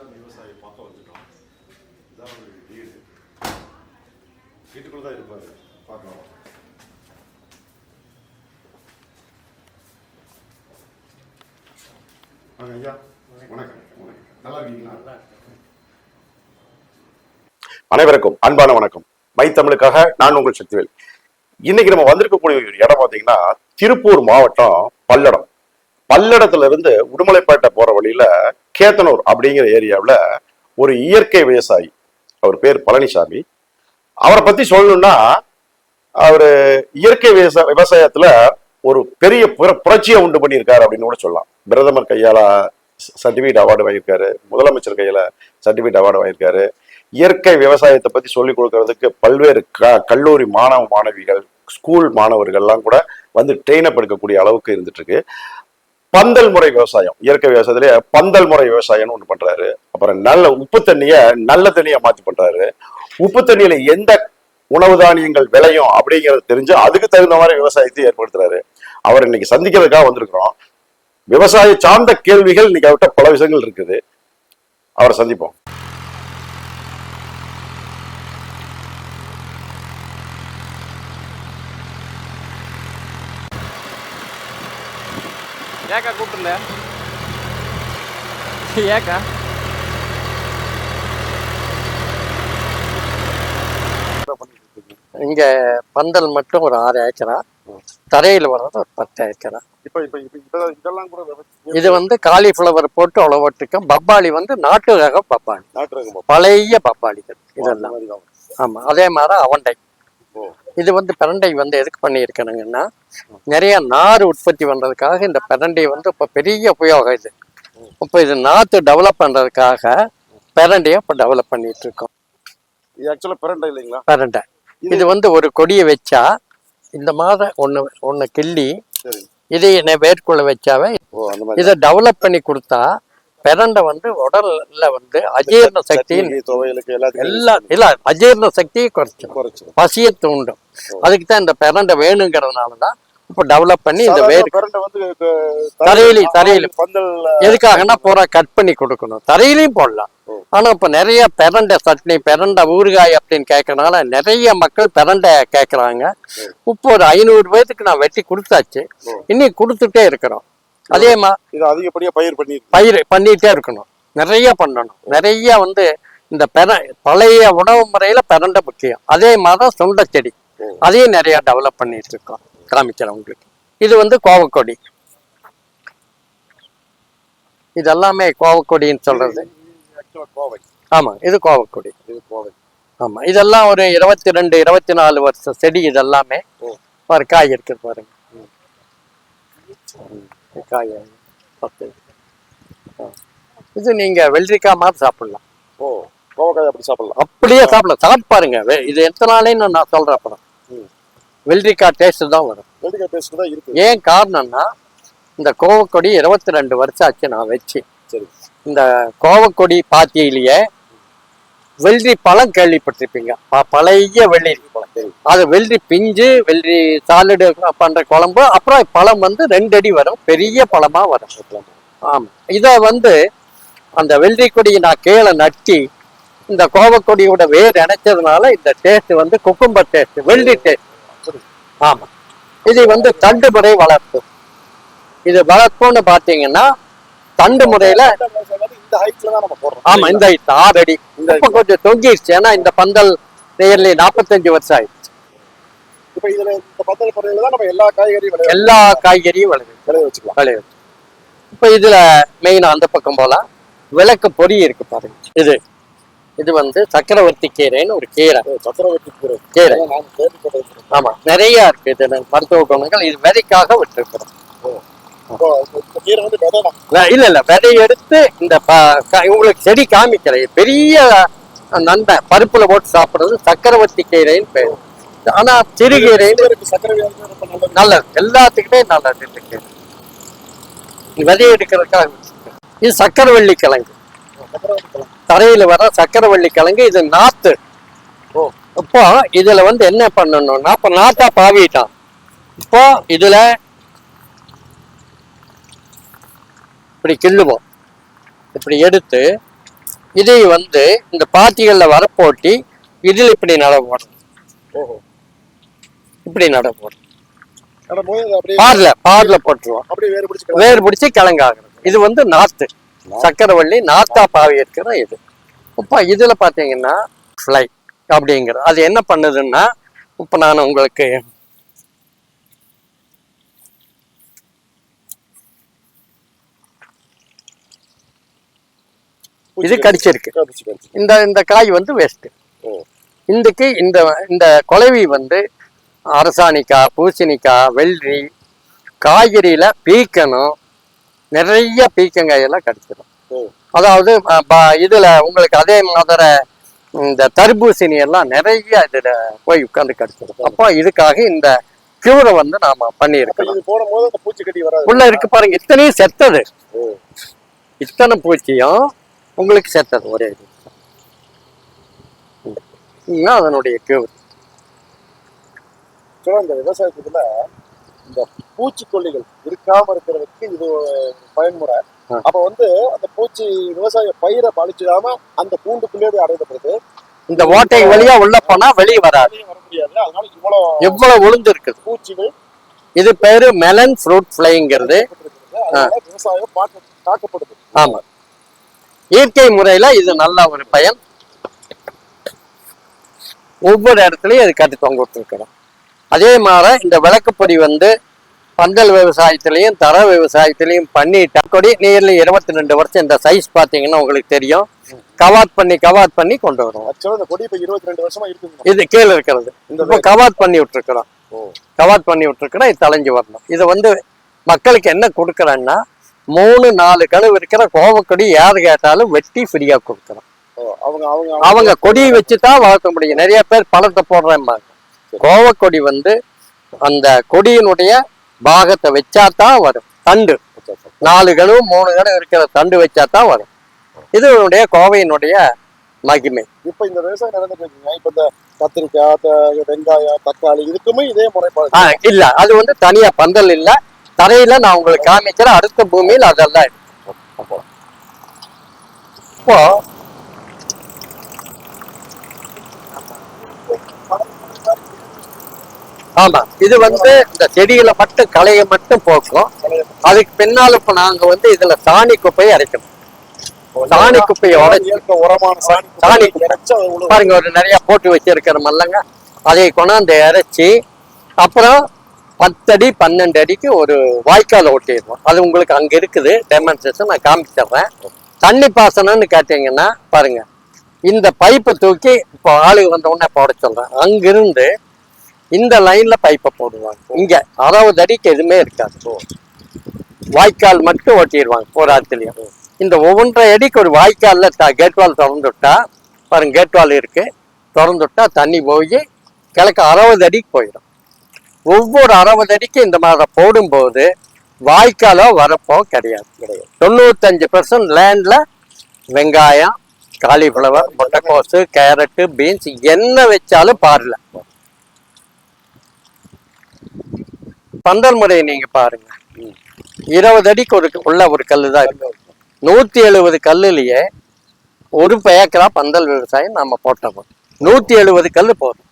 பழனிசாமி விவசாயி பார்க்க வந்துட்டோம். இதான் ஒரு வீடு. வீட்டுக்குள்ள தான் இருப்பாரு. பார்க்கலாம். வாங்க ஐயா. வணக்கம். வணக்கம். நல்லா இருக்கீங்களா? அனைவருக்கும் அன்பான வணக்கம். மை தமிழுக்காக நான் உங்கள் சக்திவேல். இன்னைக்கு நம்ம வந்திருக்கக்கூடிய ஒரு இடம் பார்த்தீங்கன்னா திருப்பூர் மாவட்டம் பல்லடம். பல்லடத்துல இருந்து உடுமலைப்பேட்டை போற வழியில கேத்தனூர் அப்படிங்கிற ஏரியாவில் ஒரு இயற்கை விவசாயி அவர் பேர் பழனிசாமி. அவரை பத்தி சொல்லணும்னா அவர் இயற்கை விவசாய விவசாயத்துல ஒரு பெரிய புர புரட்சியை உண்டு பண்ணியிருக்காரு அப்படின்னு கூட சொல்லலாம். பிரதமர் கையால சர்டிஃபிகேட் அவார்டு வாங்கியிருக்காரு. முதலமைச்சர் கையில சர்டிஃபிகேட் அவார்டு வாங்கியிருக்காரு. இயற்கை விவசாயத்தை பத்தி சொல்லிக் கொடுக்கறதுக்கு பல்வேறு க கல்லூரி மாணவ மாணவிகள் ஸ்கூல் மாணவர்கள்லாம் கூட வந்து ட்ரெயின் அப் எடுக்கக்கூடிய அளவுக்கு இருந்துட்டு இருக்கு பந்தல் முறை விவசாயம். இயற்கை விவசாயத்திலேயே பந்தல் முறை விவசாயம்னு ஒன்று பண்றாரு. அப்புறம் நல்ல உப்பு தண்ணிய நல்ல தண்ணியை மாத்தி பண்றாரு. உப்பு தண்ணியில எந்த உணவு தானியங்கள் விளையும் அப்படிங்கறது தெரிஞ்சு அதுக்கு தகுந்த மாதிரி விவசாயத்தை ஏற்படுத்துறாரு. அவர் இன்னைக்கு சந்திக்கிறதுக்காக வந்திருக்கிறோம். விவசாய சார்ந்த கேள்விகள் இன்னைக்கு அவர்கிட்ட பல விஷயங்கள் இருக்குது. அவரை சந்திப்போம். ஏக்கா கூப்பிடல ஏக்கா. இங்க பந்தல் மட்டும் ஒரு ஆறு ஏக்கரா? தரையில் வர்றது ஒரு பத்து ஏக்கரா. இது வந்து காலிஃப்ளவர் போட்டு உழவட்டுக்கும் பப்பாளி வந்து நாட்டு ரக பப்பாளி. நாட்டு ரகம் பழைய பப்பாளிகள் இதெல்லாம். ஆமா அதே மாதிரி அவண்டை. இது வந்து பிரண்டை வந்து எதுக்கு பண்ணியிருக்கணுங்கன்னா நிறைய நார் உற்பத்தி பண்றதுக்காக இந்த பிரண்டை வந்து இப்போ பெரிய உபயோகம் இது. இப்போ இது நாற்று டெவலப் பண்றதுக்காக பிரண்டையை இப்போ டெவலப் பண்ணிட்டு இருக்கோம் இது ஆக்சுவலா பிரண்டை இல்லைங்களா? பிரண்டை. இது வந்து ஒரு கொடியை வச்சா இந்த மாதம் ஒன்று ஒன்று கிள்ளி இதை என்ன வேர்க்குள்ள வச்சாவே மாதிரி. இதை டெவலப் பண்ணி கொடுத்தா பிரண்டை வந்து உடல்ல வந்து அஜீரண சக்தியின் எல்லா இல்ல அஜீரண சக்தியை குறைச்சிடும் குறைச்சிடும் பசியை தூண்டும். அதுக்கு தான் இந்த பிரண்டை வேணுங்கிறதுனால தான் இப்போ டெவலப் பண்ணி இந்த வேர் க- தரையிலி, எதுக்காகன்னா பூரா கட் பண்ணி கொடுக்கணும். தரையிலையும் போடலாம். ஆனா இப்ப நிறைய பிரண்டை சட்னி பிரண்டை ஊறுகாய் அப்படின்னு கேட்கறதுனால நிறைய மக்கள் பிரண்டை கேட்கறாங்க. இப்போ ஒரு ஐநூறு பேத்துக்கு நான் வெட்டி கொடுத்தாச்சு. இன்னும் கொடுத்துட்டே இருக்கிறோம். அதே மா இது அதிகப்படியா பயிர் பண்ணி பயிர் பண்ணிட்டே இருக்கணும். நிறைய பண்ணணும். நிறைய வந்து இந்த பெர பழைய உணவு முறையில பிரண்டை முக்கியம். அதே மாதிரி சுண்டை செடி. அதையும் நிறைய டெவலப் பண்ணிட்டு இருக்கோம் காமிக்கிறேன் உங்களுக்கு. இது வந்து கோவக்கொடி. இது எல்லாமே கோவக்கொடின்னு சொல்றது. ஆமா இது கோவக்கொடி. இது கோவை. ஆமா இதெல்லாம் ஒரு இருபத்தி ரெண்டு இருபத்தி நாலு வருஷம் செடி இதெல்லாமே. ஒரு காய் இருக்குது பாருங்க. காய் பத்து. இது நீங்க வெள்ளரிக்காய் மாதிரி சாப்பிடலாம். ஓ கோவக்காய் அப்படி சாப்பிடலாம். அப்படியே சாப்பிடலாம். சாப்பிட்டு பாருங்க இது எத்தனை நாளைன்னு நான் சொல்றேன் அப்புறம். வெள்ளரிக்காய் டேஸ்ட் தான் வரும். வெள்ளிக்காய் பேஸ்ட் தான் இருக்கு. ஏன் காரணம்னா இந்த கோவக்கொடி இருபத்தி ரெண்டு வருஷம் ஆச்சு நான் வச்சு. சரி. இந்த கோவக்கொடி பாத்தியிலேயே வெள்ளரி பழம் கேள்விப்பட்டிருப்பீங்க. பழைய வெள்ளரி பழம் அது வெள்ளரி பிஞ்சு வெள்ளரி சாலடு பண்ற குழம்பு அப்புறம் பழம் வந்து ரெண்டு அடி வரும். பெரிய பழமா வரும். ஆமா. இதை வந்து அந்த வெள்ளரி கொடியை நான் கீழே நட்டி இந்த கோவக்கொடியோட வேர் இணைச்சதுனால இந்த டேஸ்ட் வந்து குக்கும்பர் டேஸ்ட் வெள்ளரி டேஸ்ட் ஆமா. இது வந்து தண்டு முறை வளர்ப்பு. இது வளர்ப்புன்னு பாத்தீங்கன்னா தண்டு முறையில ஆமா இந்த height, ஆறு அடி இந்த இப்ப கொஞ்சம் தொங்கிடுச்சு ஏன்னா இந்த பந்தல் நேர்லி நாற்பத்தஞ்சு வருஷம் ஆயிடுச்சு. இப்ப இதுல இந்த பந்தல் பறவையில தான் நம்ம எல்லா காய்கறியும் விளைய எல்லா காய்கறியும் விளையுது விளைய வச்சுக்கலாம். இப்ப இதுல மெயினா அந்த பக்கம் போலாம் விளக்கு பொடி இருக்கு பாருங்க. இது. இது வந்து சக்கரவர்த்தி கீரைன்னு ஒரு கீரை. சக்கரவர்த்தி கீரை. கீரை. ஆமா நிறைய இருக்கு. இது மருத்துவ குணங்கள். இது விதைக்காக விட்டுருக்கிறோம். இல்ல இல்ல விதை எடுத்து இந்த ப- க- உங்களுக்கு செடி காமிக்கிறேன் பெரிய நன்மை பருப்புல போட்டு சாப்பிடுறது சக்கரவர்த்தி கீரைன்னு பேர். ஆனா சிறுகீரைன்னு நல்லது. எல்லாத்துக்குமே நல்லது இருக்கு விதை எடுக்கிறதுக்காக இது சக்கரவள்ளி கிழங்கு. கிழங்கு. தரையில வர சக்கரவள்ளி கிழங்கு இது நாத்து. ஓ இப்போ இதுல வந்து என்ன பண்ணணும்னா இப்ப நாத்தா பாவிட்டான். இப்போ இதுல இப்படி கிள்ளுவோம். இப்படி எடுத்து இதை வந்து இந்த பாத்திகள்ல வர போட்டி இதில் இப்படி நட போடணும் ஓஹோ. இப்படி நட போடணும் நடும்போது அது அப்படியே பார்ல பார்ல போட்டுருவோம். வேறு பிடிச்சு வேர் பிடிச்சி கிழங்காகிறது இது வந்து நாத்து சக்கரவள்ளி நாத்தா பாவி இருக்கிற இது. இப்போ இதுல பாத்தீங்கன்னா ஃப்ளை அப்படிங்கிறது அது என்ன பண்ணுதுன்னா இப்போ நான் உங்களுக்கு இது கடிச்சிருக்கு. கடிச்சு கடிச்சு இந்த இந்த காய் வந்து வேஸ்ட் ஓ. இதுக்கு இந்த இந்த குலவி வந்து அரசாணிக்காய் பூசணிக்காய் வெள்ளரி காய்கறியில பீக்கணும். நிறைய பீக்கங்காய் எல்லாம் கிடைச்சிடும் அதாவது இதுல உங்களுக்கு அதே மாதிரி இந்த தர்பூசணி எல்லாம் நிறைய இதுல போய் உட்கார்ந்து கிடைச்சிடும் அப்போ இதுக்காக இந்த கியூரை வந்து நாம பண்ணியிருக்கணும் போடும்போது பூச்சி கட்டி வராது. உள்ள இருக்கு பாருங்க இத்தனையும் செத்தது. இத்தனை பூச்சியும் உங்களுக்கு செத்தது ஒரே இது. இதுதான் அதனுடைய ஆக்சுவலா இந்த விவசாயத்துல இந்த பூச்சிக்கொல்லிகள் இருக்காம இருக்கிறதுக்கு இது பயன்முறை. அப்ப வந்து அந்த பூச்சி விவசாய பயிரை பழிச்சிடாம அந்த பூண்டுக்குள்ளேயே போய் அடையப்படுது. இந்த ஓட்டை வழியா உள்ள போனா வெளியே வராது. வெளியே வர முடியாது. அதனால இவ்வளவு எவ்வளவு உளுந்து இருக்குது பூச்சிகள் இது பேரு மெலன் ஃப்ரூட் ஃப்ளைங்கிறது விவசாயம் தாக்கப்படுது ஆமா. இயற்கை முறையில இது நல்ல ஒரு பயன். ஒவ்வொரு இடத்துலயும் அது கட்டி தொங்க விட்டுருக்கிறோம் அதே மாதிரி இந்த விளக்குப்பொடி வந்து பந்தல் விவசாயத்திலையும் தர விவசாயத்திலையும் பண்ணிட்டா கொடி நீர்ல இருபத்தி ரெண்டு வருஷம் இந்த சைஸ் பாத்தீங்கன்னா உங்களுக்கு தெரியும். கவாத் பண்ணி கவாத் பண்ணி கொண்டு இருக்குது இது கீழே இருக்கிறது. இந்த இப்போ கவாத் பண்ணி விட்டுருக்குறோம். ஓ. கவாத் பண்ணி விட்டுருக்குறோம் இது தலைஞ்சு வரணும். இது வந்து மக்களுக்கு என்ன கொடுக்குறேன்னா மூணு நாலு கனவு இருக்கிற கோவக்கொடி யார் கேட்டாலும் வெட்டி ஃப்ரீயா கொடுக்குறோம் ஓ, அவங்க அவங்க அவங்க. கொடியை வச்சு தான் வளர்க்க முடியும். நிறைய பேர் பழத்தை போடுறேன்பாங்க கோவக்கொடி வந்து அந்த கொடியினுடைய பாகத்தை வச்சா தான் வரும். தண்டு. நாலு கனவு மூணு கனவு இருக்கிற தண்டு வச்சா தான் வரும். இது இதனுடைய கோவையினுடைய மகிமை. இப்ப இந்த விவசாயம் நடந்துட்டு இப்ப இந்த கத்திரிக்காய் வெங்காயம் தக்காளி இதுக்குமே இதே முறைப்பாடு. இல்ல. அது வந்து தனியா பந்தல் இல்ல. தரையில நான் உங்களுக்கு காமிக்கிறேன். அடுத்த பூமியில் அதெல்லாம். இப்போ ஆமா. இது வந்து இந்த செடிகளை மட்டும் களையை மட்டும் போக்கும். அதுக்கு பின்னால இப்ப நாங்க வந்து இதுல சாணி குப்பையை அரைக்கணும். சாணி குப்பையை உடைச்சு உரமான சாணி. பாருங்க ஒரு நிறைய போட்டு வச்சிருக்கிறோமல்லங்க அதை கொண்டாந்து இறைச்சி அப்புறம் பத்தடி பன்னெண்டு அடிக்கு ஒரு வாய்க்கால் ஓட்டிடுவோம் அது உங்களுக்கு அங்கே இருக்குது. டெமான்ஸ்ட்ரேஷன் நான் காமிச்சிடுறேன் தண்ணி பாசனம்னு கேட்டீங்கன்னா பாருங்க. இந்த பைப்பை தூக்கி இப்போ ஆளுங்க வந்த உடனே போட சொல்கிறேன் அங்கிருந்து இந்த லைனில் பைப்பை போடுவாங்க. இங்கே அறுபது அடிக்கு எதுவுமே இருக்காது. வாய்க்கால் மட்டும் ஓட்டிடுவாங்க ஒரு ஆத்துலயும் இந்த ஒவ்வொன்றரை அடிக்கு ஒரு வாய்க்காலில் த- கேட்வால் திறந்து விட்டா பாருங்க கேட்வால் இருக்குது திறந்து விட்டா தண்ணி போய் கிழக்கு அறுபது அடிக்கு போயிடும். ஒவ்வொரு அறுபது அடிக்கு இந்த மாதிரி போடும்போது வாய்க்காலோ வரப்போ கிடையாது கிடையாது. தொண்ணூத்தஞ்சு பெர்சன்ட் லேண்ட்ல வெங்காயம் காலிஃப்ளவர் முட்டைக்கோசு கேரட்டு பீன்ஸ் என்ன வச்சாலும் பாருல பந்தல் முறையை நீங்க பாருங்க. இருபது அடிக்கு ஒரு உள்ள ஒரு கல்லு தான் இருக்கு. நூத்தி எழுபது கல்லுலயே ஒரு ஏக்கரா பந்தல் விவசாயம் நம்ம போட்டோம். நூத்தி எழுபது கல்லு போதும்.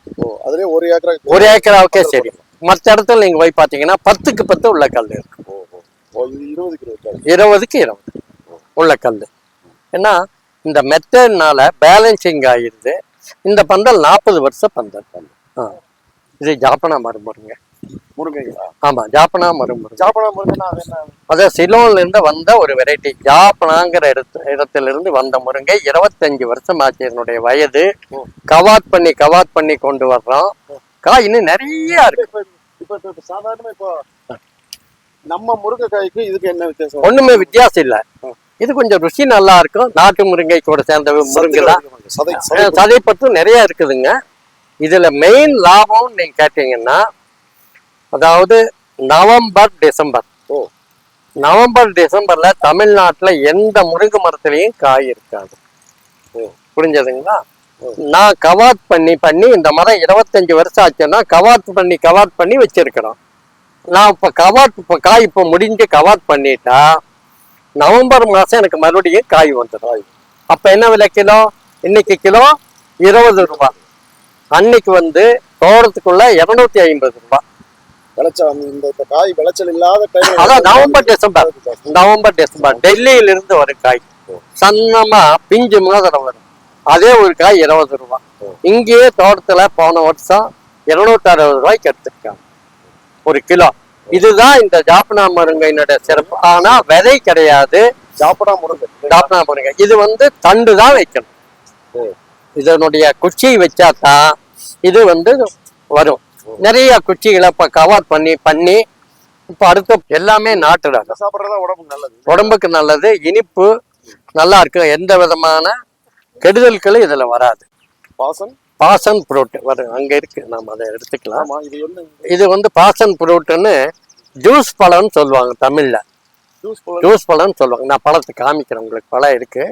ஒரு ஏக்கரா ஒரு ஏக்கராவுக்கே சரி. மற்ற இடத்துல நீங்க போய் பாத்தீங்கன்னா பத்துக்கு பத்து உள்ள கல் இருக்கு. இருபதுக்கு இருபது உள்ள கல். ஏன்னா இந்த மெத்தட்னால பேலன்சிங் ஆகிருது இந்த பந்தல் நாற்பது வருஷம் பந்தல். ஆ. இது ஜாப்பனா மருமுருங்க ஆமா ஜாப்பனா மருமுருங்க ஜாப்பனா முருங்கைனா அது என்ன? அதாவது சிலோன்ல இருந்து வந்த ஒரு வெரைட்டி ஜாப்பனாங்கிற இடத்து இடத்துல இருந்து வந்த முருங்கை இருபத்தஞ்சு வருஷம் ஆச்சு என்னுடைய வயது. கவாத் பண்ணி கவாத் பண்ணி கொண்டு வர்றோம். காய் இன்னும் நிறைய இருக்கு. இப்ப இப்ப இப்ப இப்ப நம்ம முருங்கைக்காய்க்கு இதுக்கு என்ன வித்தியாசம்? ஒண்ணுமே வித்தியாசம் இல்ல. இது கொஞ்சம் ருசி நல்லா இருக்கும். நாட்டு முருங்கை கூட சேர்ந்த முருங்கை தான். சதை சதை சதைப்பட்டு நிறைய இருக்குதுங்க. இதுல மெயின் லாபம் நீங்க கேட்டீங்கன்னா அதாவது நவம்பர் டிசம்பர். ஓ. நவம்பர் டிசம்பர்ல தமிழ்நாட்டுல எந்த முருங்கை மரத்துலயும் காய் இருக்காது. ஓ. புரிஞ்சதுங்களா? நான் கவாத் பண்ணி பண்ணி இந்த மரம் இருபத்தஞ்சு வருஷம் ஆச்சுன்னா கவாத் பண்ணி கவாத் பண்ணி வச்சிருக்கிறோம் நான் இப்ப கவாத் இப்ப காய் இப்ப முடிஞ்சு கவாத் பண்ணிட்டா நவம்பர் மாசம் எனக்கு மறுபடியும் காய் வந்துடும். அப்ப என்ன விலை கிலோ? இன்னைக்கு கிலோ இருபது ரூபாய் அன்னைக்கு வந்து தோட்டத்துக்குள்ள இருநூத்தி ஐம்பது ரூபாய் விளைச்சல் இந்த காய் விளைச்சல் இல்லாத டைம் அதான் நவம்பர் டிசம்பர். November December. டெல்லியில இருந்து வரும் காய். சன்னமா பிஞ்சு மாதிரி வரும். அதே ஒரு காய் இருபது ரூபாய் இங்கேயே தோட்டத்துல போன வருஷம் இருநூத்தி அறுபது ரூபாய்க்கு எடுத்திருக்காங்க. ஒரு கிலோ. இதுதான் இந்த ஜாப்பனா முருங்கையினுடைய சிறப்பு. ஆனா விதை கிடையாது. சாப்பிடா முருங்கை. ஜாப்பனா முருங்கை. இது வந்து தண்டு தான் வைக்கணும். இதனுடைய குச்சி வச்சா தான் இது வந்து வரும். நிறைய குச்சிகளை இப்ப கவர் பண்ணி பண்ணி இப்ப அடுத்த எல்லாமே நாட்டு ரகம் இதை சாப்பிடுறதா உடம்புக்கு நல்லது. உடம்புக்கு நல்லது. இனிப்பு நல்லா இருக்கும். எந்த விதமான கெடுதல்களும் இதுல வராது. பாசன்? பாசன் ஃப்ரூட் வரும் அங்க இருக்கு. நாம அதை எடுத்துக்கலாம். இது வந்து பாசன் ஃப்ரூட்னு ஜூஸ் பழம்னு சொல்லுவாங்க தமிழ்ல. ஜூஸ் பழம்னு சொல்லுவாங்க. நான் பழத்தை காமிக்கிறேன் உங்களுக்கு பழம் இருக்கு.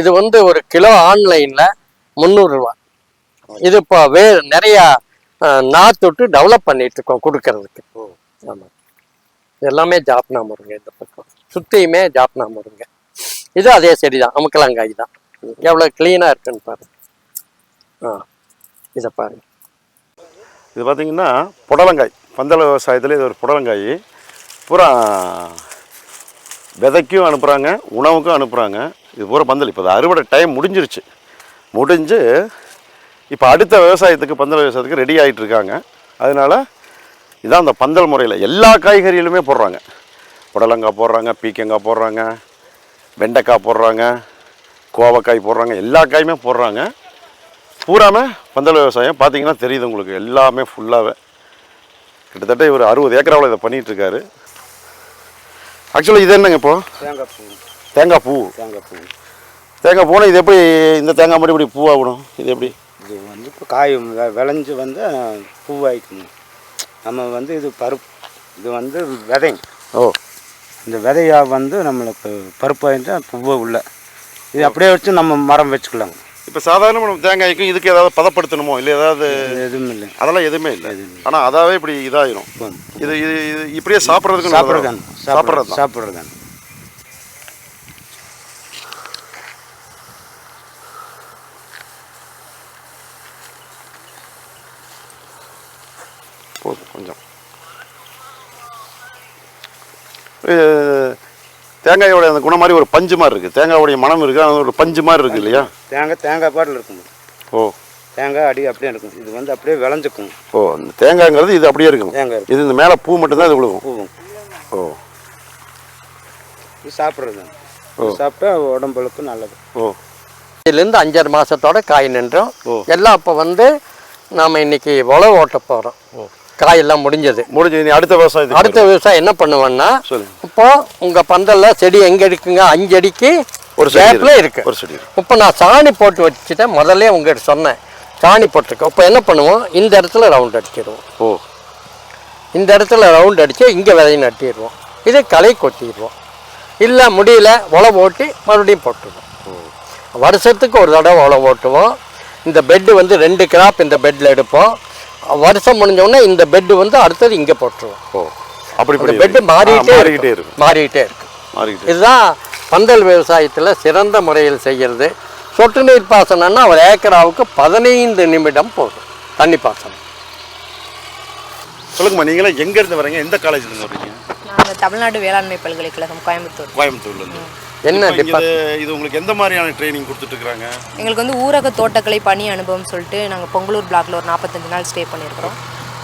இது வந்து ஒரு கிலோ ஆன்லைன்ல முந்நூறு ரூபாய் இது இப்போ வே நிறைய நாத்துட்டு டெவலப் பண்ணிட்டு இருக்கோம் கொடுக்கறதுக்கு. ஓ. ஆமா. இது எல்லாமே ஜாப்னா முருங்கை இந்த பக்கம். சுத்தியுமே ஜாப்னா முருங்கை. இது அதே செடிதான். அமுக்கலாங்காய் தான். எவ்வளோ க்ளீனாக இருக்குன்னு பாருங்க ஆ இதை பாருங்க. இது பார்த்தீங்கன்னா புடலங்காய். பந்தள விவசாயத்தில் இது ஒரு புடலங்காய். பூரா விதைக்கும் அனுப்புகிறாங்க உணவுக்கும் அனுப்புகிறாங்க இது பூரா பந்தல். இப்போ அறுவடை டைம் முடிஞ்சிருச்சு. முடிஞ்சு இப்போ அடுத்த விவசாயத்துக்கு பந்தல் விவசாயத்துக்கு ரெடி ஆகிட்டு இருக்காங்க. அதனால இதான் அந்த பந்தல் முறையில் எல்லா காய்கறிகளுமே போடுறாங்க. புடலங்காய் போடுறாங்க பீக்கங்காய் போடுறாங்க வெண்டைக்காய் போடுறாங்க கோவக்காய் போடுறாங்க எல்லா காயுமே போடுறாங்க. பூராமே பந்தல் விவசாயம். பார்த்தீங்கன்னா தெரியுது உங்களுக்கு எல்லாமே ஃபுல்லாகவே கிட்டத்தட்ட இவர் அறுபது ஏக்கராவில் இதை பண்ணிட்டு இருக்காரு ஆக்சுவலாக இது என்னங்க இப்போ? தேங்காய் பூ. தேங்காய் பூ. தேங்காய் பூ. தேங்காய் பூனா இது எப்படி இந்த தேங்காய் மாதிரி இப்படி பூவாகணும் இது எப்படி? இது வந்து இப்போ காய் விளைஞ்சு வந்து பூவாய்க்கணும் நம்ம வந்து இது பருப்பு இது வந்து விதை ஓ. இந்த விதையா வந்து நம்மளுக்கு பருப்பாயிட்டு பூவை உள்ள. இது அப்படியே வச்சு நம்ம மரம் வச்சுக்கலாங்க. இப்போ சாதாரண நம்ம தேங்காய்க்கும் இதுக்கு ஏதாவது பதப்படுத்தணுமோ? இல்லை ஏதாவது எதுவும் இல்லை. அதெல்லாம் எதுவுமே இல்லை. ஆனால் அதாவே இப்படி இதாயிரும். இது இது இது இப்படியே சாப்பிட்றதுக்கு சாப்பிட்றதாங்க சாப்பிட்றது தான் சாப்பிட்றதாங்க போதும் கொஞ்சம். தேங்காயோட அந்த குணம் மாதிரி ஒரு பஞ்சு மாதிரி இருக்குது தேங்காயோடைய மனம் இருக்குது அது ஒரு பஞ்சு மாதிரி இருக்குது இல்லையா? தேங்காய் தேங்காய் பாட்டில் இருக்கும். ஓ. தேங்காய் அடி அப்படியே இருக்கும். இது வந்து அப்படியே விளைஞ்சுக்கும். ஓ இந்த தேங்காய்ங்கிறது இது அப்படியே இருக்கணும் தேங்காய் இருக்கும். இது இந்த மேலே பூ மட்டும்தான் இது விழுகும். பூவும் ஓ. இது சாப்பிட்றதுங்க இது சாப்பிட்டா உடம்புக்கு நல்லது. ஓ. இதுலேருந்து அஞ்சரை மாசத்தோட காய் நின்றோம். ஓ. எல்லாம் அப்போ வந்து நாம இன்னைக்கு உழவு ஓட்ட போறோம். காயெல்லாம் முடிஞ்சது. முடிஞ்சு நீ அடுத்த விவசாயத்துக்கு அடுத்த விவசாயம் என்ன பண்ணுவேன்னா இப்போ உங்க பந்தல்ல செடி எங்க இருக்குங்க? அஞ்சு அடிக்கு ஒரு கேப்ல இருக்கு. ஒரு செடி. இப்போ நான் சாணி போட்டு வச்சுட்டேன். முதல்ல உங்ககிட்ட சொன்னேன். சாணி போட்டிருக்கோம் இப்போ என்ன பண்ணுவோம்? இந்த இடத்துல ரவுண்ட் அடிச்சிடுவோம் ஓ. இந்த இடத்துல ரவுண்ட் அடிச்சு இங்கே விதையை நட்டிடுவோம் இதை களை கொத்திடுவோம் இல்லை முடியல உழவு ஓட்டி மறுபடியும் போட்டுருவோம். வருஷத்துக்கு ஒரு தடவை உழவு ஓட்டுவோம். இந்த பெட்டு வந்து ரெண்டு கிராப் இந்த பெட்டில் எடுப்போம். வருஷம் முடிஞ்ச உடனே இந்த பெட்டு வந்து அடுத்தது இங்கே போட்டுருவோம். ஓ அப்படி பெட்டு இருக்கு. மாறிக்கிட்டே மாறிக்கிட்டே இருக்கு. மாறிக்கிட்டே இதுதான் பந்தல் விவசாயத்தில் சிறந்த முறையில் செய்கிறது சொட்டு நீர் பாசனம்னா ஒரு ஏக்கராவுக்கு பதினைந்து நிமிடம் போதும். தண்ணி பாசனம். சொல்லுங்கம்மா நீங்களே எங்க இருந்து வரீங்க? எந்த காலேஜ்ல இருந்து வரீங்க? நாங்கள் தமிழ்நாடு வேளாண்மை பல்கலைக்கழகம் கோயம்புத்தூர். கோயம்புத்தூர்ல இருந்து. என்ன இது- இது உங்களுக்கு எந்த மாதிரியான ட்ரைனிங் கொடுத்துட்டு இருக்காங்க எங்களுக்கு வந்து ஊரக தோட்டக்கலை பணி அனுபவம் சொல்லிட்டு நாங்கள் பொங்கலூர் பிளாக்ல ஒரு நாற்பத்தஞ்சு நாள் ஸ்டே பண்ணியிருக்கிறோம்.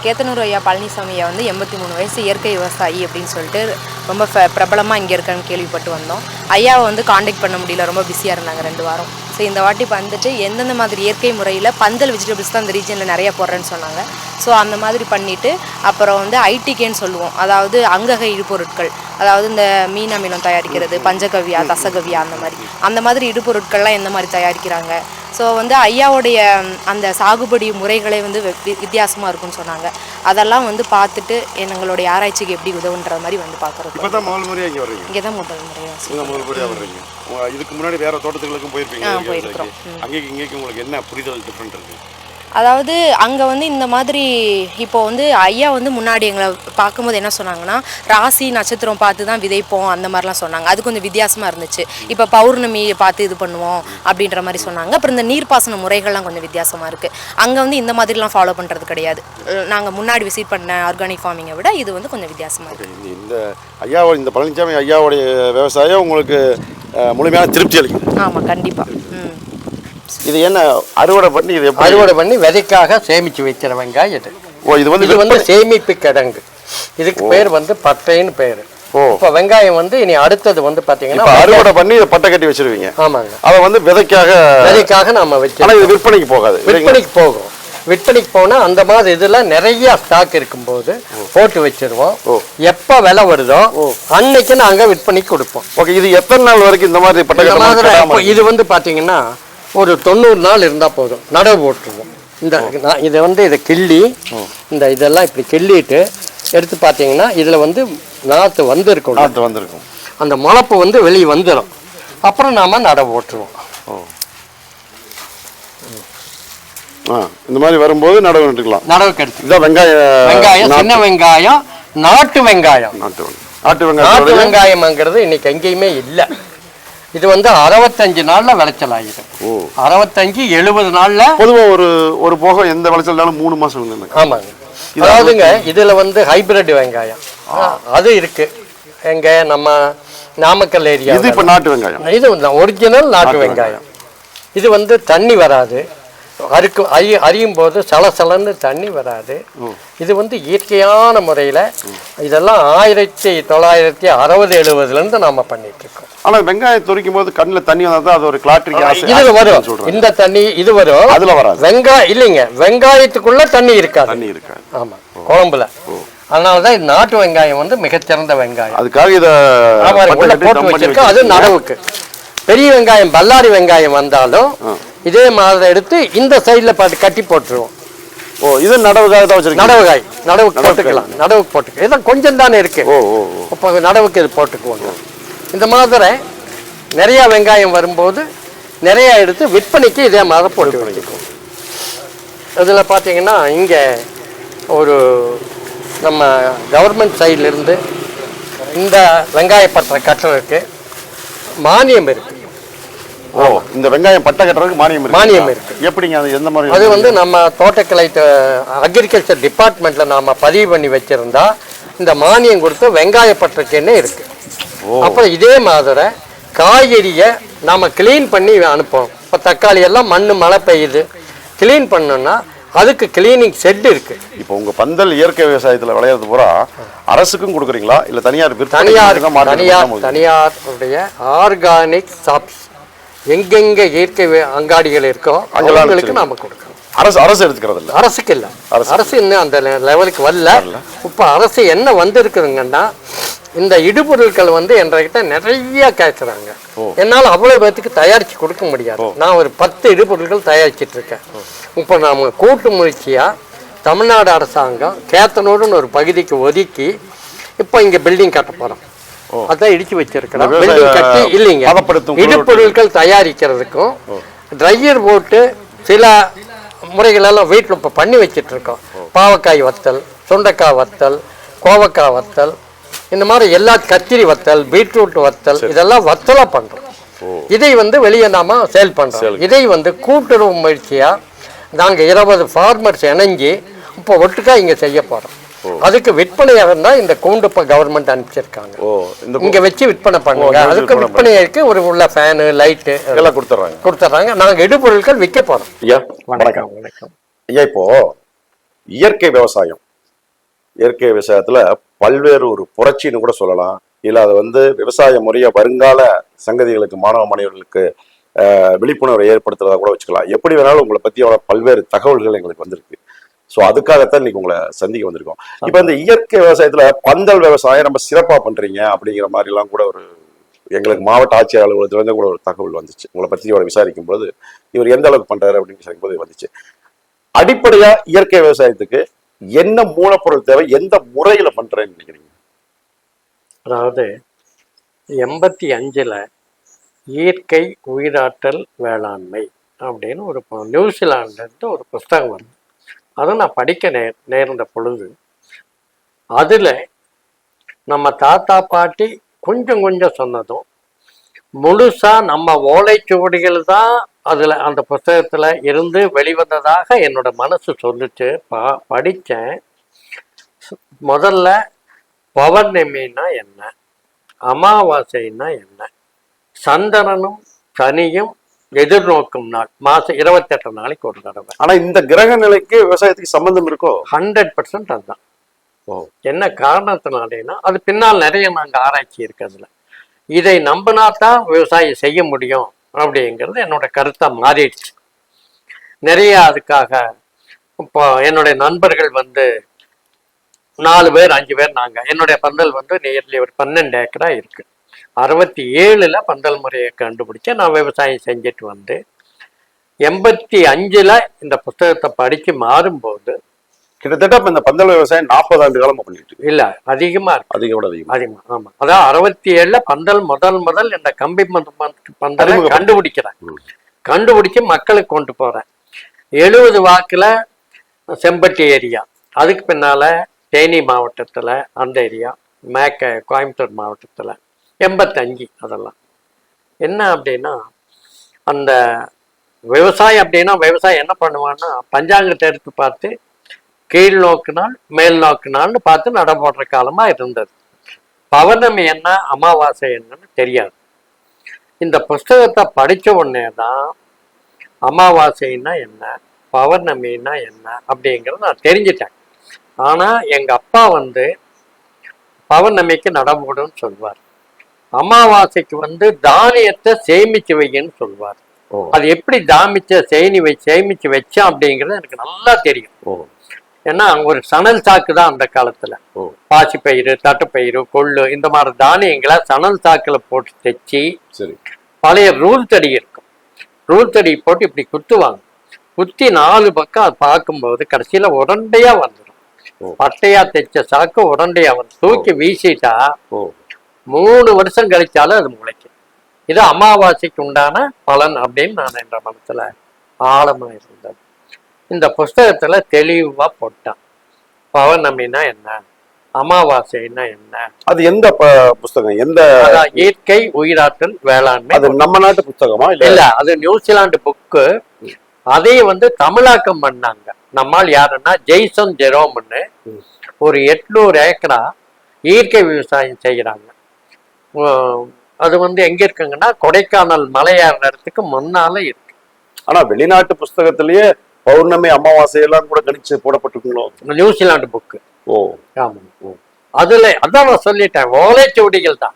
கேத்தனூர் ஐயா பழனிசாமி ஐயா வந்து எண்பத்தி மூணு வயசு இயற்கை விவசாயி அப்படின்னு சொல்லிட்டு ரொம்ப ஃப- பிரபலமா இங்கே இருக்கான்னு கேள்விப்பட்டு வந்தோம். ஐயாவை வந்து காண்டாக்ட் பண்ண முடியல ரொம்ப பிஸியாக இருந்தாங்க ரெண்டு வாரம். ஸோ இந்த வாட்டி வந்துட்டு எந்தெந்த மாதிரி இயற்கை முறையில் பந்தல் வெஜிடபிள்ஸ் தான் இந்த ரீஜனில் நிறையா போடுறேன்னு சொன்னாங்க. ஸோ அந்த மாதிரி பண்ணிவிட்டு அப்புறம் வந்து ஐடிகேன்னு சொல்லுவோம். அதாவது அங்கக இடுபொருட்கள். அதாவது இந்த மீன் அமிலம் தயாரிக்கிறது பஞ்சகவ்யா தசகவ்யா அந்த மாதிரி. அந்த மாதிரி இடுபொருட்கள்லாம் எந்த மாதிரி தயாரிக்கிறாங்க? ஸோ வந்து ஐயாவுடைய அந்த சாகுபடி முறைகளே வந்து வித்தியாசமாக இருக்கும்னு சொன்னாங்க. அதெல்லாம் வந்து பார்த்துட்டு எங்களுடைய ஆராய்ச்சிக்கு எப்படி உதவுன்ற மாதிரி வந்து பார்க்குறது இப்பதான் முதல் முறையா இங்க வர்றீங்க? இங்கே தான் முதல் முறையாக முதல் முறையா வர்றீங்க. இதுக்கு முன்னாடி வேற தோட்டத்துகளுக்கும் போயிருப்பீங்க போயிருக்கிறோம். அங்கேயும் இங்கேயும் உங்களுக்கு என்ன புரிதல் டிஃப்ரெண்ட் இருக்கு? அதாவது அங்கே வந்து இந்த மாதிரி இப்போ வந்து ஐயா வந்து முன்னாடி எங்களை பார்க்கும்போது என்ன சொன்னாங்கன்னா ராசி நட்சத்திரம் பார்த்து தான் விதைப்போம் அந்த மாதிரிலாம் சொன்னாங்க. அது கொஞ்சம் வித்தியாசமாக இருந்துச்சு. இப்போ பௌர்ணமி பார்த்து இது பண்ணுவோம் அப்படின்ற மாதிரி சொன்னாங்க. அப்புறம் இந்த நீர்ப்பாசன முறைகள்லாம் கொஞ்சம் வித்தியாசமாக இருக்குது அங்கே வந்து இந்த மாதிரிலாம் ஃபாலோ பண்ணுறது கிடையாது. நாங்கள் முன்னாடி விசிட் பண்ண ஆர்கானிக் ஃபார்மிங்கை விட இது வந்து கொஞ்சம் வித்தியாசமாக இருக்குது இந்த- ஐயாவோட இந்த பழனிசாமி ஐயாவுடைய விவசாயம் உங்களுக்கு முழுமையான திருப்தி அளிக்குது. ஆமாம் கண்டிப்பாக ம். இது என்ன அறுவடை பண்ணி இது அறுவடை பண்ணி விதைக்காக சேமிச்சு வைக்கிற வெங்காயம் இது. ஓ இது வந்து இது வந்து சேமிப்பு கிடங்கு. இதுக்கு பேர் வந்து பட்டைன்னு பேரு. ஓ. இப்ப வெங்காயம் வந்து இனி அடுத்தது வந்து இப்ப பாத்தீங்கன்னா அறுவடை பண்ணி இதை பட்டை கட்டி வச்சிருவீங்க. ஆமாங்க. அதை வந்து விதைக்காக விதைக்காக நாம வச்சு இது விற்பனைக்கு போகாது? விற்பனைக்கு போகும். விற்பனைக்கு போனா அந்த மாதிரி இதுல நிறைய ஸ்டாக் இருக்கும்போது போட்டு வச்சிருவோம். ஓ. எப்ப விலை வருதோ அன்னைக்கு நாங்க விற்பனைக்கு கொடுப்போம். ஓகே இது எத்தனை நாள் வரைக்கும் இந்த மாதிரி பட்டை இது வந்து பாத்தீங்கன்னா ஒரு தொண்ணூறு நாள் இருந்தா போதும். நடவு போட்டுருவோம். இந்த நான் இதை வந்து இதை கிள்ளி இந்த இதெல்லாம் இப்படி கிள்ளிட்டு எடுத்து பார்த்தீங்கன்னா இதில் வந்து நாற்று வந்திருக்கும். நாட்டு வந்திருக்கும். அந்த முளப்பு வந்து வெளியே வந்துடும் அப்புறம் நாம நடவு போட்டுருவோம். இந்த மாதிரி வரும்போது நடவு நட்டுக்கலாம். நடவு கெடுத்து இதான் வெங்காய வெங்காயம் நாட்டு- சின்ன வெங்காயம் நாட்டு வெங்காயம். நாட்டு வெங்காயம். நாட்டு வெங்காயம் வெங்காயம்ங்கிறது இன்னைக்கு எங்கேயுமே இல்லை. இது வந்து அறுபத்தஞ்சு நாள்ல விளைச்சல் ஆகிடும் ஓ. அறுபத்தஞ்சு எழுபது நாள்ல பொதுவா ஒரு ஒரு போகம் எந்த விளைச்சல்னாலும் மூணு மாசம் வந்து ஆமாங்க. அதாவதுங்க இதுல வந்து ஹைபிரிட் வெங்காயம். அது இருக்கு. எங்க நம்ம நாமக்கல் ஏரியா இது இப்ப நாட்டு வெங்காயம். இது ஒரிஜினல் நாட்டு வெங்காயம். இது வந்து தண்ணி வராது. அறுக்கு அறி அறியும் போது சலசலன்னு தண்ணி வராது. இது வந்து இயற்கையான முறையில் இதெல்லாம் ஆயிரத்தி தொள்ளாயிரத்தி அறுபது எழுபதுலேருந்து நாம் பண்ணிட்டு இருக்கோம் ஆனா வெங்காயம் தொரிக்கும் போது கண்ணுல தண்ணி வந்தா தான் அது ஒரு கிளாட்ரிக் இது வரும். இந்த தண்ணி இது வரும். அதுல வராது. வெங்காயம் இல்லைங்க. வெங்காயத்துக்குள்ள தண்ணி இருக்காது. தண்ணி இருக்காது. ஆமா. குழம்புல. அதனால தான் நாட்டு வெங்காயம் வந்து மிகச்சிறந்த வெங்காயம். அதுக்காக இத பட்டை வச்சிருக்கோம். அது. நடவுக்கு. பெரிய வெங்காயம் பல்லாரி வெங்காயம் வந்தாலும் இதே மாதிரி எடுத்து இந்த சைடுல பார்த்து கட்டி போட்டுருவோம். ஓ இது நடவுக்காக தான் வச்சிருக்கீங்க? நடவுகாய் நடவுக்கு போட்டுக்கலாம். நடவுக்கு போட்டுக்கலாம். இதான் கொஞ்சம் தானே இருக்கு. ஓ ஓ இப்போ நடவுக்கு இது போட்டுக்குவோங்க இந்த மாதிரி நிறைய வெங்காயம் வரும்போது நிறைய எடுத்து விற்பனைக்கு இதே மாதிரி போட்டு வச்சுக்குவோம். இதில் பார்த்தீங்கன்னா இங்கே ஒரு நம்ம கவர்மெண்ட் சைட்லேருந்து இந்த வெங்காய பற்ற கட்டுறதுக்கு மானியம் இருக்கு. ஓ இந்த வெங்காயம் பட்டை கட்டுறதுக்கு மானியம் இருக்கு. மானியம் இருக்கு. எப்படிங்க அது எந்த மாதிரி அது வந்து நம்ம தோட்டக்கலை அக்ரிகல்ச்சர் டிபார்ட்மெண்ட்ல நாம பதிவு பண்ணி வச்சிருந்தா இந்த மானியம் கொடுத்து வெங்காய பற்றுக்குன்னு இருக்கு. அப்புறம் இதே மாதிரி காய்கறியை நாம க்ளீன் பண்ணி அனுப்புவோம் இப்போ தக்காளி எல்லாம் மண்ணு மழை பெய்யுது. க்ளீன் பண்ணோம்னா அதுக்கு கிளீனிங் செட் இருக்கு. இப்போ உங்க பந்தல் இயற்கை விவசாயத்துல விளையிறது பூரா அரசுக்கும் கொடுக்குறீங்களா? இல்ல தனியார் தனியார் தனியார்? தனியாருடைய ஆர்கானிக் ஷாப்ஸ் எங்கெங்க இயற்கை அங்காடிகள் இருக்கோ அவங்களுக்கு. நாம கொடுக்கணும். அரசு அரசு எடுத்துக்கிறது இல்ல அரசுக்கு இல்ல. அரசு. இன்னும் அந்த லெவலுக்கு வரல. இப்ப அரசு என்ன வந்திருக்குதுங்கன்னா இந்த இடுபொருட்கள் வந்து என்கிட்ட நிறைய கேட்குறாங்க என்னால் அவ்வளவு பேத்துக்கு தயாரிச்சு கொடுக்க முடியாது. நான் ஒரு பத்து இடுபொருட்கள் தயாரிச்சிட்டு இருக்கேன். இப்போ நாம கூட்டு முயற்சியா தமிழ்நாடு அரசாங்கம் கேத்தனூருன்னு ஒரு பகுதிக்கு ஒதுக்கி இப்போ இங்க பில்டிங் கட்ட போறோம். அதான் இடிச்சு வச்சிருக்கிறோம் பில்டிங் கட்டி இல்லைங்க. இடுபொருட்கள் தயாரிக்கிறதுக்கும் ட்ரையர் போட்டு சில முறைகளெல்லாம் வீட்டில் இப்போ பண்ணி வச்சிட்டு இருக்கோம் பாவக்காய் வத்தல் சுண்டைக்காய் வத்தல் கோவக்காய் வத்தல் இந்த மாதிரி எல்லா கத்திரி வத்தல் பீட்ரூட் வத்தல் இதெல்லாம் வத்தலாக பண்ணுறோம் இதை வந்து வெளியே நாம சேல் பண்ணுறோம் இதை வந்து கூட்டுறவு முயற்சியா நாங்க இருபது ஃபார்மர்ஸ் இணைஞ்சு இப்போ ஒட்டுக்கா இங்க செய்ய போறோம். அதுக்கு விற்பனையாக தான் இந்த கூண்டுப்ப கவர்மெண்ட் அனுப்பிச்சிருக்காங்க. ஓ இந்த இங்க வச்சு விற்பனை பண்ணுங்க. அதுக்கு விற்பனை விற்பனை இருக்கு. ஒரு உள்ள ஃபேனு லைட்டு எல்லாம் கொடுத்துட்றாங்க கொடுத்துட்றாங்க நாங்க இடுபொருட்கள் விற்க போறோம். ஐயா வணக்கம் வணக்கம். ஐயா இப்போ இயற்கை விவசாயம். இயற்கை விவசாயத்துல பல்வேறு ஒரு புரட்சின்னு கூட சொல்லலாம். இல்ல அது வந்து விவசாய முறைய வருங்கால சங்கதிகளுக்கு மாணவ மாணவர்களுக்கு விழிப்புணர்வை ஏற்படுத்துறதா கூட வச்சுக்கலாம். எப்படி வேணாலும் உங்களை பத்தியோட பல்வேறு தகவல்கள் எங்களுக்கு வந்திருக்கு. ஸோ அதுக்காகத்தான் இன்னைக்கு உங்களை சந்திக்க வந்திருக்கோம். இப்போ இந்த இயற்கை விவசாயத்துல பந்தல் விவசாயம் நம்ம சிறப்பா பண்றீங்க அப்படிங்கிற மாதிரி எல்லாம் கூட ஒரு எங்களுக்கு மாவட்ட ஆட்சியர் அலுவலகத்துல இருந்து கூட ஒரு தகவல் வந்துச்சு. உங்களை பத்தியோட விசாரிக்கும் போது இவர் எந்த அளவுக்கு பண்றாரு அப்படின்னு விசாரிக்கும் போது வந்துச்சு. அடிப்படையா இயற்கை விவசாயத்துக்கு என்ன மூலப்பொருள் தேவை எந்த முறையில பண்றேன்னு நினைக்கிறீங்க? அதாவது எண்பத்தி அஞ்சுல இயற்கை உயிராற்றல் வேளாண்மை அப்படின்னு ஒரு நியூசிலாந்துலேருந்து ஒரு புஸ்தகம் வருது அதை நான் படிக்க நே நேர்ந்த பொழுது அதில் நம்ம தாத்தா பாட்டி கொஞ்சம் கொஞ்சம் சொன்னதும் முழுசாக நம்ம ஓலைச்சுவடிகள் தான் அதில் அந்த புஸ்தகத்தில் இருந்து வெளிவந்ததாக என்னோட மனசு சொல்லிச்சு. பா படித்தேன் முதல்ல பௌர்ணமின்னா என்ன? அமாவாசைன்னா என்ன? சந்திரனும் சனியும் எதிர்நோக்கும் நாள். மாசம் இருபத்தெட்டு நாளைக்கு ஒரு தடவை. ஆனா இந்த கிரக நிலைக்கு விவசாயத்துக்கு சம்பந்தம் இருக்கோ? ஹண்ட்ரட் பர்சன்ட் அதுதான். ஓ. என்ன காரணத்தினாலேனா அது பின்னால் நிறைய நாங்கள் ஆராய்ச்சி இருக்கு அதுல. இதை நம்பினா தான் விவசாயம் செய்ய முடியும் அப்படிங்கிறது என்னோட கருத்தா மாறிடுச்சு. நிறைய அதுக்காக இப்போ என்னுடைய நண்பர்கள் வந்து நாலு பேர் அஞ்சு பேர் நாங்க. என்னுடைய பந்தல் வந்து நியர்லி ஒரு பன்னெண்டு ஏக்கரா இருக்கு. அறுபத்தி ஏழுல பந்தல் முறையை கண்டுபிடிச்சு நான் விவசாயம் செஞ்சுட்டு வந்து எண்பத்தி அஞ்சுல இந்த புஸ்தகத்தை படிச்சு மாறும்போது கிட்டத்தட்ட இப்ப இந்த பந்தல் விவசாயம் நாற்பது ஆண்டு காலமா பண்ணிட்டு இல்ல அதிகமா இருக்கு. அதிக விட அதிகமா. அதிகமா ஆமா. அதான் அறுபத்தி ஏழுல பந்தல் முதல் முதல் இந்த கம்பி பந்தலை. கண்டுபிடிக்கிறேன். கண்டுபிடிச்சு மக்களுக்கு கொண்டு போறேன். எழுபது வாக்குல செம்பட்டி ஏரியா. அதுக்கு பின்னால தேனி மாவட்டத்துல அந்த ஏரியா மேக்க கோயம்புத்தூர் மாவட்டத்துல. எண்பத்தஞ்சு அதெல்லாம். என்ன அப்படின்னா அந்த விவசாயம் அப்படின்னா விவசாயம் என்ன பண்ணுவான்னா பஞ்சாங்கத்தை எடுத்து பார்த்து கீழ் நோக்குனால் மேல் நோக்குனால்னு பார்த்து நட போடுற இருந்தது. பௌர்ணமி என்ன அமாவாசை என்னன்னு தெரியாது. இந்த புஸ்தகத்தை படித்த உடனே தான் அமாவாசைன்னா என்ன பௌர்ணமின்னா என்ன அப்படிங்கிறத நான் தெரிஞ்சிட்டேன். ஆனால் எங்கள் அப்பா வந்து பௌர்ணமிக்கு நடமுடுன்னு சொல்வார். அமாவாசைக்கு வந்து தானியத்தை சேமிச்சு வைன்னு சொல்வார் ஓ. அது எப்படி தாமிச்ச சேனி வை சேமிச்சு வச்சேன் அப்படிங்கிறது எனக்கு நல்லா தெரியும். ஏன்னா அங்க ஒரு சணல் சாக்கு தான் அந்த காலத்துல. பாசிப்பயிறு தட்டுப்பயிறு கொள்ளு இந்த மாதிரி தானியங்களை சணல் சாக்குல போட்டு தைச்சி பழைய ரூல் தடி இருக்கும். ரூல் தடி போட்டு இப்படி குத்துவாங்க. குத்தி நாலு பக்கம் அது பார்க்கும்போது கடைசியில உருண்டையா வந்துடும். பட்டையா தைச்ச சாக்கு உருண்டையா வந்து. தூக்கி வீசிட்டா மூணு வருஷம் கழிச்சாலும் அது முளைக்கும். இது அமாவாசைக்கு உண்டான பலன் அப்படின்னு நான் என்ற மனசுல ஆழமா இருந்தது இந்த புஸ்தகத்துல தெளிவா போட்டான். பௌர்ணமினா என்ன? அமாவாசைன்னா என்ன? அது எந்த புஸ்தகம்? எந்த இயற்கை உயிராற்றல் வேளாண்மை. அது நம்ம நாட்டு புத்தகமா இல்ல அது நியூசிலாந்து புக்கு. அதையே வந்து தமிழாக்கம் பண்ணாங்க. நம்மால் யாருன்னா ஜெய்சன் ஜெரோம்னு. ஒரு எட்நூறு ஏக்கரா இயற்கை விவசாயம் செய்கிறாங்க உம், அது வந்து எங்க இருக்குங்கன்னா கொடைக்கானல் மலையாற இடத்துக்கு முன்னால இருக்கு. ஆனா வெளிநாட்டு புஸ்தகத்திலேயே பௌர்ணமி அமாவாசை எல்லாம் கூட கணிச்சு போடப்பட்டிருக்கீங்களோ? நியூசிலாந்து புக்கு ஓ. ஆமா. அதுல அதான் நான் சொல்லிட்டேன் ஓலைச்சுவடிகள் தான்.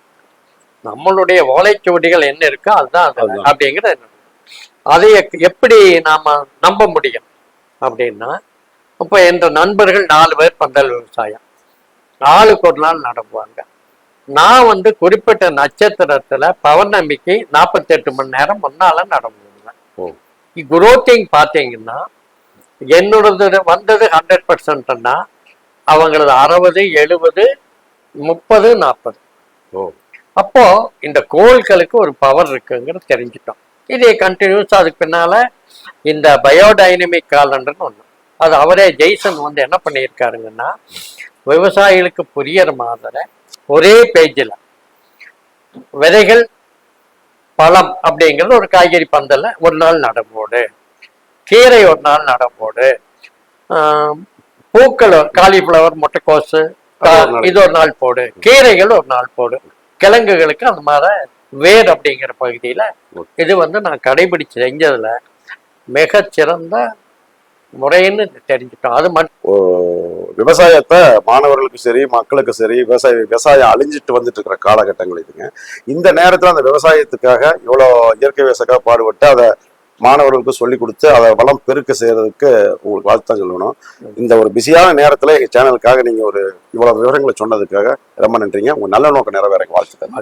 நம்மளுடைய ஓலைச்சுவடிகள் என்ன இருக்கோ அதுதான் என்னோட. அதை எப்படி நாம நம்ப முடியும்? அப்படின்னா இப்போ என்ற நண்பர்கள் நாலு பேர் பந்தல் விவசாயம். ஆளுக்கு ஒரு நாள் நடப்புவாங்க நான் வந்து குறிப்பிட்ட நட்சத்திரத்துல பௌர்ணமிக்கு நாற்பத்தெட்டு மணி நேரம் முன்னால நடந்துருவேன் ஓ. குரோத்திங் பார்த்தீங்கன்னா என்னோடது வந்தது ஹண்ட்ரட் பர்சன்ட்னா அவங்களது அறுபது எழுபது முப்பது நாற்பது ஓ. அப்போ இந்த கோள்களுக்கு ஒரு பவர் இருக்குங்கிறது தெரிஞ்சுட்டோம். இதே கண்டினியூஸ் அதுக்கு பின்னால இந்த பயோடைனமிக் காலண்டர்னு ஒன்று அது அவரே ஜெய்சன் வந்து என்ன பண்ணியிருக்காருங்கன்னா விவசாயிகளுக்கு புரியற மாதிரி ஒரே பேஜில் விதைகள் பழம் அப்படிங்கிறது ஒரு காய்கறி பந்தல்ல ஒரு நாள் நடப்போடு கீரை ஒரு நாள் நடப்போடு ஆம், பூக்கள் காலிஃப்ளவர் முட்டைக்கோசு. இது ஒரு நாள் போடு. கீரைகள் ஒரு நாள் போடு. கிழங்குகளுக்கு அந்த மாதிரி வேர் அப்படிங்கிற பகுதியில இது வந்து நான் கடைபிடிச்சு செஞ்சதுல மிகச்சிறந்த முறைன்னு தெரிஞ்சுட்டோம். அது மட்டும் விவசாயத்தை மாணவர்களுக்கு சரி மக்களுக்கு சரி விவசாய விவசாயம் அழிஞ்சிட்டு வந்துட்டு இருக்கிற காலகட்டங்கள் இதுங்க. இந்த நேரத்தில் அந்த விவசாயத்துக்காக இவ்வளோ இயற்கை விவசாயக்காக பாடுபட்டு அதை மாணவர்களுக்கு சொல்லி கொடுத்து அதை வளம் பெருக்க செய்யறதுக்கு உங்களுக்கு வாழ்த்தான் சொல்லணும் இந்த ஒரு பிஸியான நேரத்தில் எங்கள் சேனலுக்காக நீங்கள் ஒரு இவ்வளோ விவரங்களை சொன்னதுக்காக ரொம்ப நன்றிங்க. உங்கள் நல்ல நோக்க நிறைவேற வாழ்த்துக்கள்.